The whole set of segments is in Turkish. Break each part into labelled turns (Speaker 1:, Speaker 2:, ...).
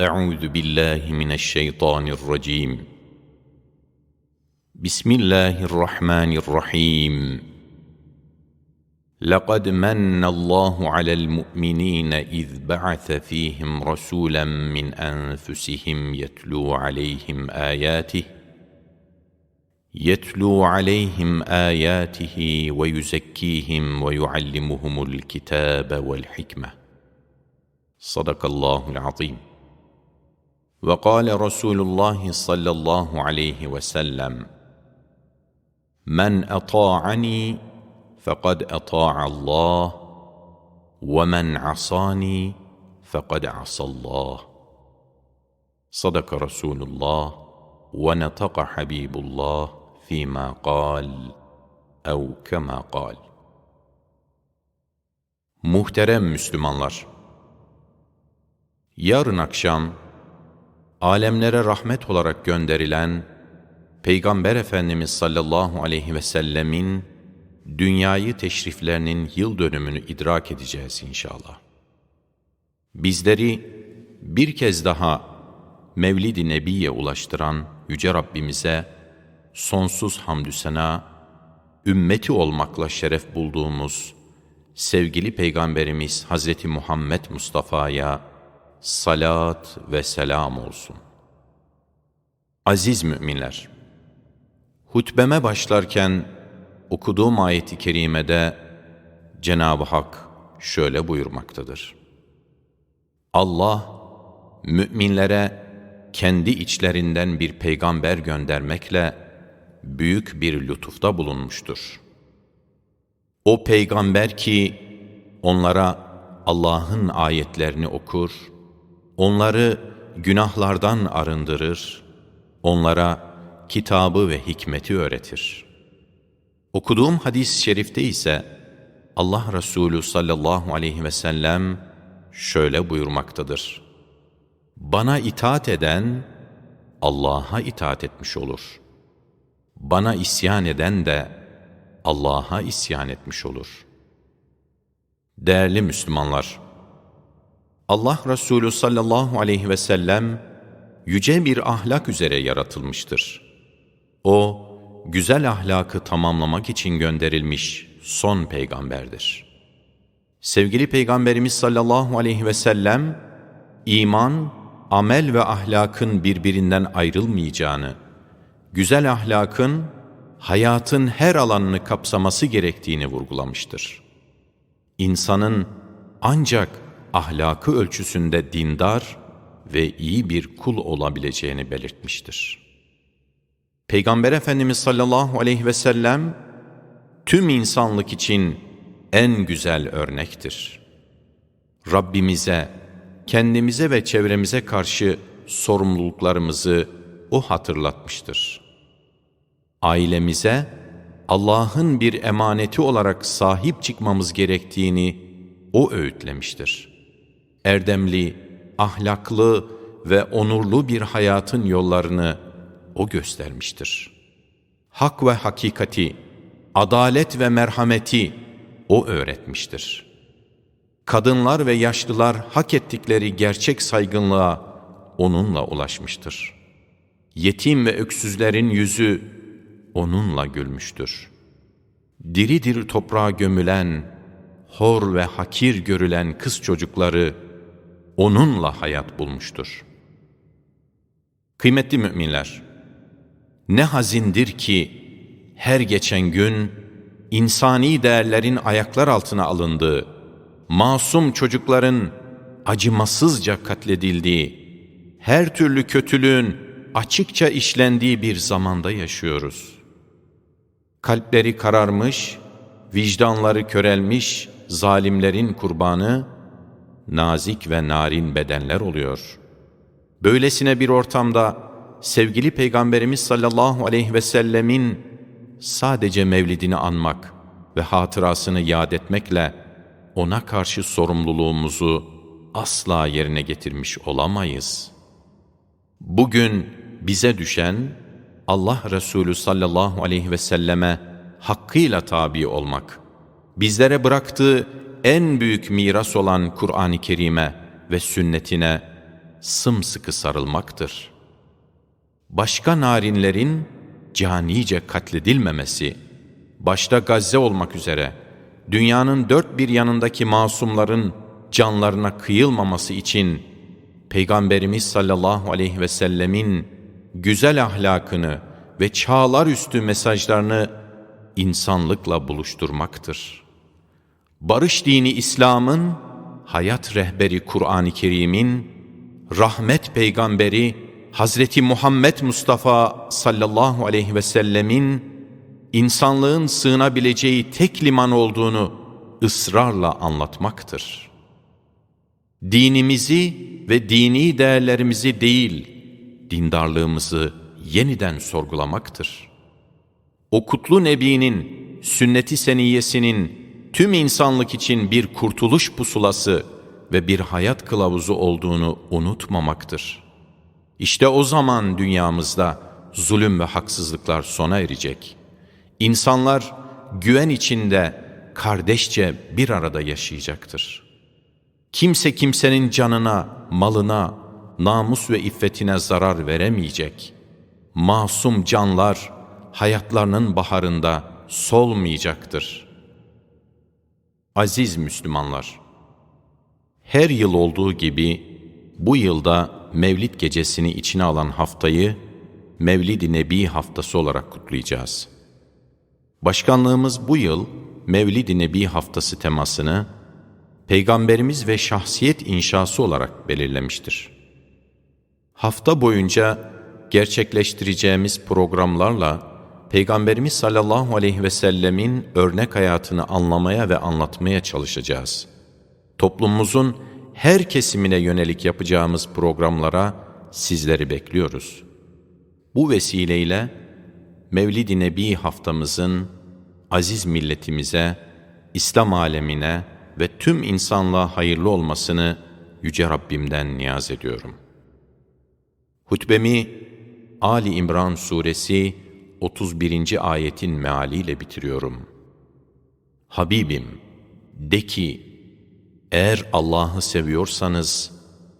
Speaker 1: أعوذ بالله من الشيطان الرجيم. بسم الله الرحمن الرحيم. لقد من الله على المؤمنين إذ بعث فيهم رسولا من أنفسهم يتلو عليهم آياته يتلو عليهم آياته ويزكيهم ويعلمهم الكتاب والحكمة. صدق الله العظيم. وقال رسول الله صلى الله عليه وسلم من أطاعني فقد أطاع الله ومن عصاني فقد عصى الله. صدق رسول الله ونطق حبيب الله. فيما قال او كما قال Muhterem Müslümanlar, yarın akşam alemlere rahmet olarak gönderilen Peygamber Efendimiz sallallahu aleyhi ve sellemin dünyayı teşriflerinin yıl dönümünü idrak edeceğiz inşallah. Bizleri bir kez daha Mevlid-i Nebi'ye ulaştıran Yüce Rabbimize sonsuz hamdü sena, ümmeti olmakla şeref bulduğumuz sevgili Peygamberimiz Hazreti Muhammed Mustafa'ya salat ve selam olsun. Aziz müminler, hutbeme başlarken okuduğum ayeti kerimede Cenab-ı Hak şöyle buyurmaktadır. Allah, müminlere kendi içlerinden bir peygamber göndermekle büyük bir lütufta bulunmuştur. O peygamber ki onlara Allah'ın ayetlerini okur, onları günahlardan arındırır, onlara kitabı ve hikmeti öğretir. Okuduğum hadis-i şerifte ise Allah Resulü sallallahu aleyhi ve sellem şöyle buyurmaktadır. Bana itaat eden Allah'a itaat etmiş olur. Bana isyan eden de Allah'a isyan etmiş olur. Değerli Müslümanlar, Allah Resulü sallallahu aleyhi ve sellem yüce bir ahlak üzere yaratılmıştır. O, güzel ahlakı tamamlamak için gönderilmiş son peygamberdir. Sevgili Peygamberimiz sallallahu aleyhi ve sellem, iman, amel ve ahlakın birbirinden ayrılmayacağını, güzel ahlakın hayatın her alanını kapsaması gerektiğini vurgulamıştır. İnsanın ancak ahlakı ölçüsünde dindar ve iyi bir kul olabileceğini belirtmiştir. Peygamber Efendimiz sallallahu aleyhi ve sellem tüm insanlık için en güzel örnektir. Rabbimize, kendimize ve çevremize karşı sorumluluklarımızı O hatırlatmıştır. Ailemize, Allah'ın bir emaneti olarak sahip çıkmamız gerektiğini O öğütlemiştir erdemli, ahlaklı ve onurlu bir hayatın yollarını O göstermiştir. Hak ve hakikati, adalet ve merhameti O öğretmiştir. Kadınlar ve yaşlılar hak ettikleri gerçek saygınlığa O'nunla ulaşmıştır. Yetim ve öksüzlerin yüzü O'nunla gülmüştür. Diri diri toprağa gömülen, hor ve hakir görülen kız çocukları, onunla hayat bulmuştur. Kıymetli müminler, ne hazindir ki her geçen gün insani değerlerin ayaklar altına alındığı, masum çocukların acımasızca katledildiği, her türlü kötülüğün açıkça işlendiği bir zamanda yaşıyoruz. Kalpleri kararmış, vicdanları körelmiş zalimlerin kurbanı, nazik ve narin bedenler oluyor. Böylesine bir ortamda sevgili Peygamberimiz sallallahu aleyhi ve sellemin sadece mevlidini anmak ve hatırasını yad etmekle ona karşı sorumluluğumuzu asla yerine getirmiş olamayız. Bugün bize düşen Allah Resulü sallallahu aleyhi ve selleme hakkıyla tabi olmak, bizlere bıraktığı en büyük miras olan Kur'an-ı Kerim'e ve sünnetine sımsıkı sarılmaktır. Başka narinlerin canice katledilmemesi, başta Gazze olmak üzere, dünyanın dört bir yanındaki masumların canlarına kıyılmaması için Peygamberimiz sallallahu aleyhi ve sellemin güzel ahlakını ve çağlar üstü mesajlarını insanlıkla buluşturmaktır. Barış dini İslam'ın, hayat rehberi Kur'an-ı Kerim'in, rahmet peygamberi Hazreti Muhammed Mustafa sallallahu aleyhi ve sellemin insanlığın sığınabileceği tek liman olduğunu ısrarla anlatmaktır. Dinimizi ve dini değerlerimizi değil, dindarlığımızı yeniden sorgulamaktır. O kutlu Nebi'nin, sünneti tüm insanlık için bir kurtuluş pusulası ve bir hayat kılavuzu olduğunu unutmamaktır. İşte o zaman dünyamızda zulüm ve haksızlıklar sona erecek. İnsanlar güven içinde kardeşçe bir arada yaşayacaktır. Kimse kimsenin canına, malına, namus ve iffetine zarar veremeyecek. Masum canlar hayatlarının baharında solmayacaktır. Aziz Müslümanlar, her yıl olduğu gibi bu yılda Mevlid gecesini içine alan haftayı Mevlid-i Nebi haftası olarak kutlayacağız. Başkanlığımız bu yıl Mevlid-i Nebi haftası temasını Peygamberimiz ve şahsiyet inşası olarak belirlemiştir. Hafta boyunca gerçekleştireceğimiz programlarla Peygamberimiz sallallahu aleyhi ve sellemin örnek hayatını anlamaya ve anlatmaya çalışacağız. Toplumumuzun her kesimine yönelik yapacağımız programlara sizleri bekliyoruz. Bu vesileyle Mevlid-i Nebi haftamızın aziz milletimize, İslam alemine ve tüm insanlığa hayırlı olmasını Yüce Rabbimden niyaz ediyorum. Hutbemi Ali İmran Suresi 31. ayetin mealiyle bitiriyorum. Habibim, de ki, eğer Allah'ı seviyorsanız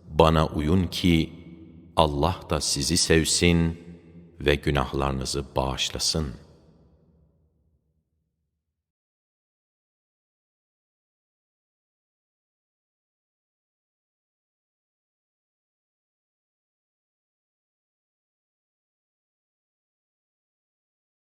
Speaker 1: bana uyun ki Allah da sizi sevsin ve günahlarınızı bağışlasın.''